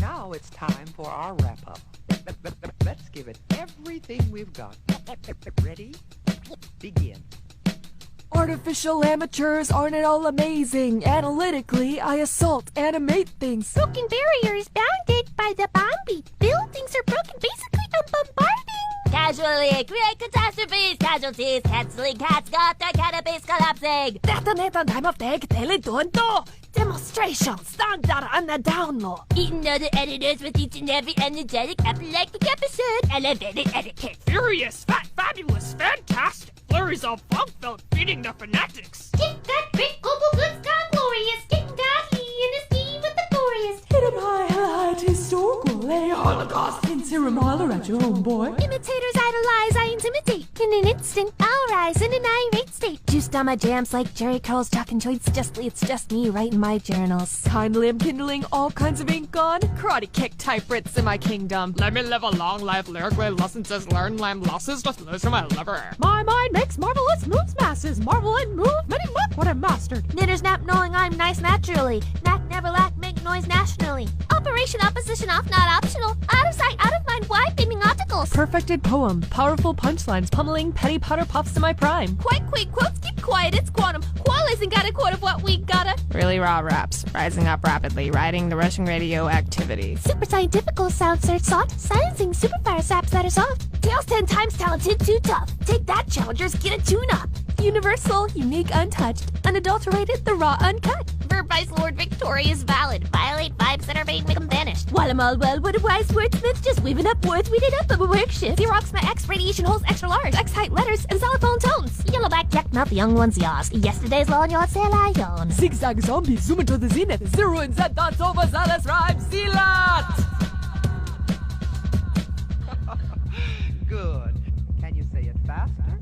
Now it's time for our wrap-up. Let's give it everything we've got. Ready? Begin. Artificial amateurs aren't it all amazing? Analytically, I assault, animate things. Broken barriers bounded by the bomb beat. Buildings are broken. Basically, I'm bombarding. Casually create catastrophes, casualties, canceling cats got their cannabis collapsing. Detonate on time of day, teledondo. Demonstration, standard on the down low. Eating other editors with each and every energetic epileptic episode. Elevated etiquette. Furious, fat, fabulous, fantastic. Flurries of funk felt feeding the fanatics. Take that great global goods a holocaust in Siramalar at your home, boy. Imitators idolize, I intimidate. In an instant, I'll rise in an irate state. Juiced on my jams like Jerry Curls, talking joints. Justly, it's just me writing my journals. Kindly am kindling all kinds of ink on. Karate kick type Brits in my kingdom. Let me live a long life lyrically lessons as learn lamb losses just lose losing my lover. My mind makes marvelous moves, masses. Marvel and move, many mock what I mastered. Knitters nap knowing I'm nice naturally. Knack never lack, make noise nationally. Operation opposition off, not optional. Out of sight, out of mind, wide beaming opticals. Perfected poem, powerful punchlines, pummeling petty potter puffs to my prime. Quite quick quotes, keep quiet, it's quantum. Qual isn't got a quote of what we gotta. Really raw raps, rising up rapidly, riding the rushing radio activity. Super scientifical sound search sought. Silencing superfire saps that are soft. Tails ten times talented, too tough. Take that, challengers, get a tune up. Universal, unique, untouched, unadulterated, the raw, uncut. Verb vice Lord Victorious valid. Violate vanished. While I'm all well, what a wise wordsmith, just weaving up words, we weeded up of a work shift. Xerox my X radiation holes extra large. X height letters and xylophone tones. Yellowback jack mouth, the young one's yours. Yesterday's law and yours say lion. Zigzag zombie, zoom into the zenith. Zero and Z dots over Zalas rhyme, Zealot! Good. Can you say it faster?